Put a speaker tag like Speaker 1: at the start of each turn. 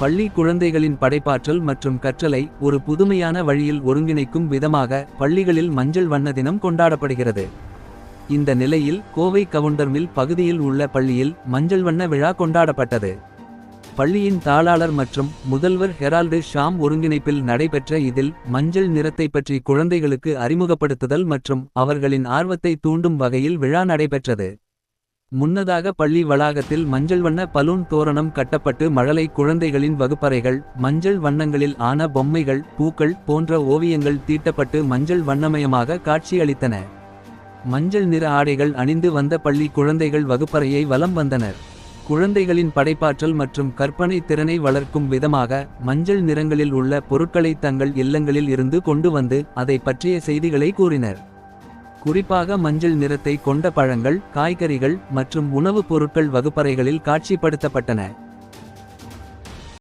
Speaker 1: பள்ளி குழந்தைகளின் படைப்பாற்றல் மற்றும் கற்றலை ஒரு புதுமையான வழியில் ஒருங்கிணைக்கும் விதமாக பள்ளிகளில் மஞ்சள் வண்ண தினம் கொண்டாடப்படுகிறது. இந்த நிலையில் கோவை கவுண்டர் மில் பகுதியில் உள்ள பள்ளியில் மஞ்சள் வண்ண விழா கொண்டாடப்பட்டது. பள்ளியின் தாளாளர் மற்றும் முதல்வர் ஹெரால்டு ஷாம் ஒருங்கிணைப்பில் நடைபெற்ற இதில் மஞ்சள் நிறத்தை பற்றி குழந்தைகளுக்கு அறிமுகப்படுத்துதல் மற்றும் அவர்களின் ஆர்வத்தை தூண்டும் வகையில் விழா நடைபெற்றது. முன்னதாக பள்ளி வளாகத்தில் மஞ்சள் வண்ண பலூன் தோரணம் கட்டப்பட்டு மழலை குழந்தைகளின் வகுப்பறைகள் மஞ்சள் வண்ணங்களில் ஆன பொம்மைகள் பூக்கள் போன்ற ஓவியங்கள் தீட்டப்பட்டு மஞ்சள் வண்ணமயமாக காட்சியளித்தன. மஞ்சள் நிற ஆடைகள் அணிந்து வந்த பள்ளி குழந்தைகள் வகுப்பறையை வலம் வந்தனர். குழந்தைகளின் படைப்பாற்றல் மற்றும் கற்பனை திறனை வளர்க்கும் விதமாக மஞ்சள் நிறங்களில் உள்ள பொருட்களை தங்கள் இல்லங்களில் இருந்து கொண்டு வந்து அதை பற்றிய செய்திகளை கூறினர். குறிப்பாக மஞ்சள் நிறத்தை கொண்ட பழங்கள் காய்கறிகள் மற்றும் உணவுப் பொருட்கள் வகுப்பறைகளில் காட்சிப்படுத்தப்பட்டன.